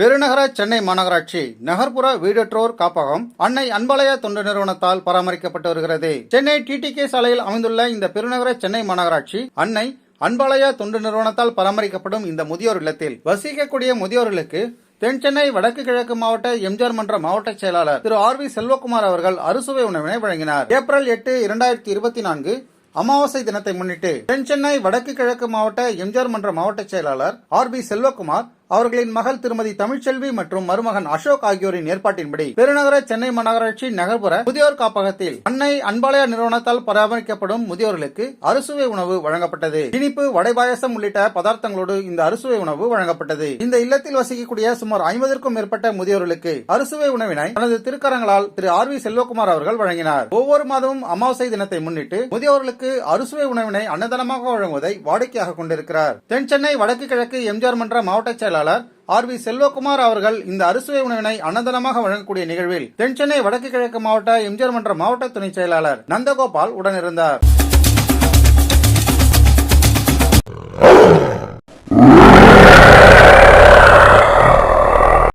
பெருநகர சென்னை மாநகராட்சி நகர்ப்புற வீடற்றோர் காப்பகம் அன்னை அன்பாலய தொண்டு நிறுவனத்தால் பராமரிக்கப்பட்டு வருகிறது. சென்னை டிடிகே சாலையில் அமைந்துள்ள இந்த பெருநகர சென்னை மாநகராட்சி அன்னை அன்பாலய தொண்டு நிறுவனத்தால் பராமரிக்கப்படும் இந்த முதியோர் இல்லத்தில் வசிக்கக்கூடிய முதியோர்களுக்கு தென் சென்னை வடக்கு கிழக்கு மாவட்ட எம்ஜிஆர் மன்ற மாவட்ட செயலாளர் திரு ஆர் வி செல்வகுமார் அவர்கள் அறுசுவை உணவினை வழங்கினார். ஏப்ரல் எட்டு இரண்டாயிரத்தி இருபத்தி நான்கு அமாவாசை தினத்தை முன்னிட்டு தென் சென்னை வடக்கு கிழக்கு மாவட்ட எம்ஜிஆர் மன்ற மாவட்ட செயலாளர் ஆர் பி செல்வகுமார் அவர்களின் மகள் திருமதி தமிழ்ச்செல்வி மற்றும் மருமகன் அசோக் ஆகியோரின் ஏற்பாட்டின்படி பெருநகர சென்னை மாநகராட்சி நகர்ப்புற முதியோர் காப்பகத்தில் அன்னை அன்பாலயா நிறுவனத்தால் பராமரிக்கப்படும் முதியோர்களுக்கு அறுசுவை உணவு வழங்கப்பட்டது. இனிப்பு வடைபாயசம் உள்ளிட்ட பதார்த்தங்களோடு இந்த அறுசுவை உணவு வழங்கப்பட்டது. இந்த இல்லத்தில் வசிக்கக்கூடிய சுமார் ஐம்பதற்கும் மேற்பட்ட முதியோர்களுக்கு அறுசுவை உணவினை தனது திருக்கரங்களால் திரு ஆர் வி செல்வகுமார் அவர்கள் வழங்கினார். ஒவ்வொரு மாதமும் அமாவாசை தினத்தை முன்னிட்டு முதியோர்களுக்கு அறுசுவை உணவினை அன்னதானமாக வழங்குவதை வாடிக்கையாக கொண்டிருக்கிறார். தென் சென்னை வடக்கு கிழக்கு எம்ஜிஆர் மன்ற மாவட்ட செயலாளர் ஆர் வி செல்வகுமார் அவர்கள் இந்த அறுசுவை உணவினை அன்னதானமாக வழங்கக்கூடிய நிகழ்வில் தென் சென்னை வடக்கு கிழக்கு மாவட்ட எம்ஜிஆர் மன்ற மாவட்ட துணை செயலாளர் நந்தகோபால் உடனிருந்தார்.